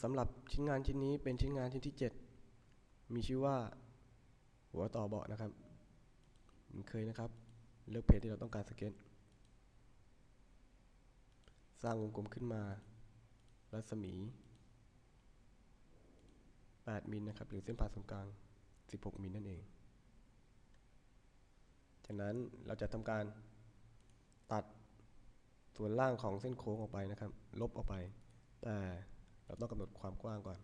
สำหรับชิ้นงานชิ้นนี้เป็นชิ้นงานชิ้นที่ 7 มีชื่อว่า หัวต่อเบาะนะครับเหมันเคยนะครับ เลือกเพจที่เราต้องการสเก็ตสร้างวงกลมขึ้นมา รัศมี 8 มิลนะครับ หรือเส้นผ่าศูนย์กลาง 16 มิลนั่นเอง จากนั้นเราจะทำการตัดส่วนล่างของเส้นโค้งออกไปนะครับ ลบออกไป แต่ เราต้องกำหนดความกว้างก่อน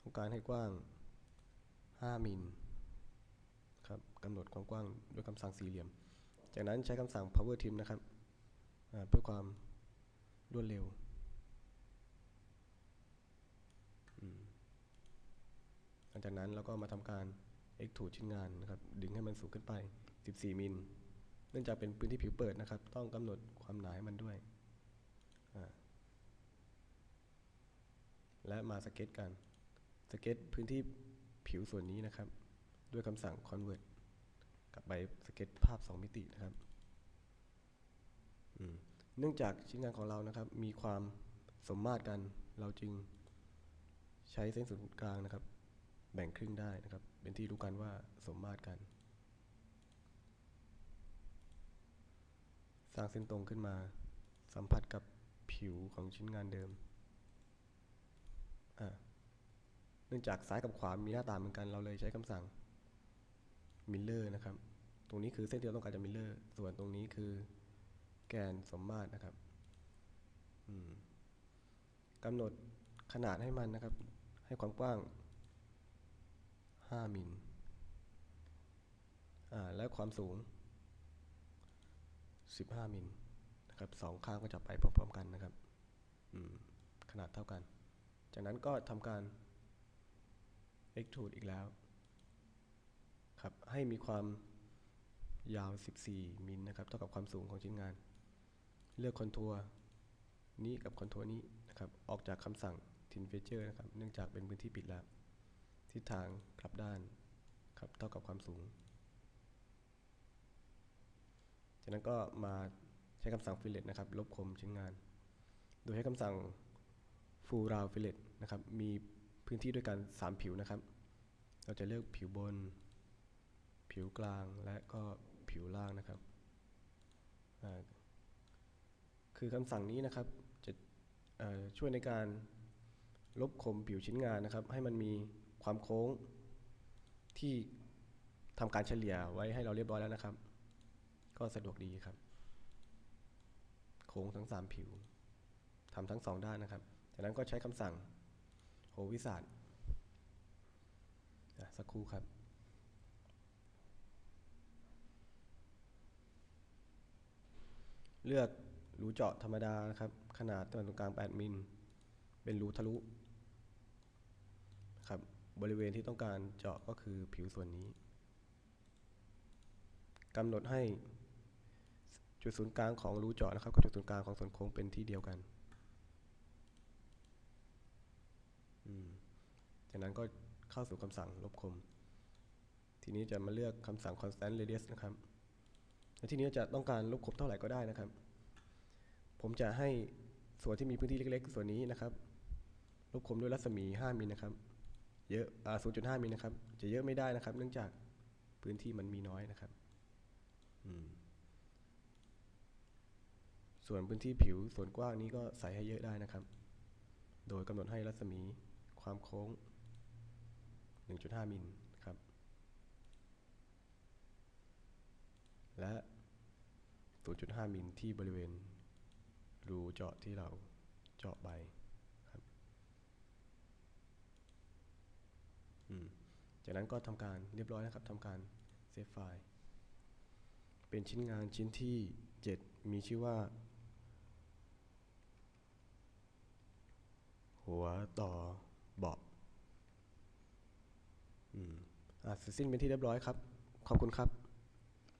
ต้องการให้กว้าง 5 มิลครับกำหนดความกว้างด้วยคำสั่งสี่เหลี่ยม จากนั้นใช้คำสั่ง power trim นะครับเพื่อความรวดเร็วหลังจากนั้นเราก็มาทำการ extrude ชิ้นงานนะครับ ดึงให้มันสูงขึ้นไป 14 มิล เนื่องจากเป็นพื้นที่ผิวเปิดนะครับ ต้องกำหนดความหนาให้มันด้วย และมาสเก็ตกันสเก็ตพื้นที่ผิวส่วนนี้นะครับ ด้วยคำสั่ง convert กับใบสเก็ตภาพ 2 มิตินะครับเนื่องจากชิ้นงานของเรานะครับ มีความสมมาตรกันเราจึงใช้เส้นศูนย์กลางนะครับ แบ่งครึ่งได้นะครับ เป็นที่รู้กันว่าสมมาตรกัน สร้างเส้นตรงขึ้นมา สัมผัสกับผิวของชิ้นงานเดิม เนื่องจากซ้ายกับขวามีหน้าตาเหมือนกันเราเลยใช้คำสั่งมิลเลอร์นะครับ ตรงนี้คือเส้นที่เราต้องการจะมิลเลอร์ ส่วนตรงนี้คือแกนสมมาตรนะครับกำหนดขนาดให้มันนะครับ ให้ความกว้าง 5 มิลและความสูง 15 มิลนะครับสองข้างก็จะไปพร้อมๆกันนะครับขนาดเท่ากัน จากนั้นก็ทำการ extrude อีกแล้วครับให้มีความยาว 14 มิลนะครับ เท่ากับความสูงของชิ้นงาน เลือกคอนทัวร์นี้กับคอนทัวร์นี้นะครับ ออกจากคำสั่ง tin feature นะครับ เนื่องจากเป็นพื้นที่ปิดแล้ว ทิศทางกลับด้านครับ เท่ากับความสูง จากนั้นก็มาใช้คำสั่ง fillet นะครับ ลบคมชิ้นงาน โดยใช้คำสั่ง full round fillet นะครับ มีพื้นที่ด้วยกัน 3 ผิวนะครับ เราจะเลือกผิวบน ผิวกลางและก็ผิวล่างนะครับ คือคำสั่งนี้นะครับ จะช่วยในการลบคมผิวชิ้นงานนะครับ ให้มันมีความโค้งที่ทำการเฉลี่ยไว้ให้เราเรียบร้อยแล้วนะครับ ก็สะดวกดีครับ โค้งทั้ง 3 ผิวทำทั้ง 2 ด้านนะครับ จากนั้นก็ใช้คำสั่งโฮวิสัตสักครู่ครับเลือกรูเจาะธรรมดานะครับ ขนาดตรงกลาง 8 มิล เป็นรูทะลุครับบริเวณที่ต้องการเจาะก็คือผิวส่วนนี้กำหนดให้จุดศูนย์กลางของรูเจาะนะครับกับจุดศูนย์กลางของส่วนโค้งเป็นที่เดียวกัน จากนั้นก็เข้าสู่คำสั่งลบคม ทีนี้จะมาเลือกคำสั่ง constant radius นะครับและทีนี้จะต้องการลบคมเท่าไหร่ก็ได้นะครับ ผมจะให้ส่วนที่มีพื้นที่เล็กๆ ส่วนนี้นะครับ ลบคมด้วยรัศมี 5มิลนะครับ เยอะอ่า0.5มิลนะครับ จะเยอะไม่ได้นะครับ เนื่องจากพื้นที่มันมีน้อยนะครับ ส่วนพื้นที่ผิวส่วนกว้างนี้ก็ใส่ให้เยอะได้นะครับ โดยกำหนดให้รัศมีความโค้ง 1.5 มิลครับ และ 0.5 มิลที่บริเวณรูเจาะที่เราเจาะใบครับจากนั้นก็ทำการเรียบร้อยนะครับทำการเซฟไฟล์เป็นชิ้นงานชิ้นที่ 7 มีชื่อว่า หัวต่อเบาะอืมอ่า เสร็จสิ้นเป็นที่เรียบร้อยครับ ขอบคุณครับ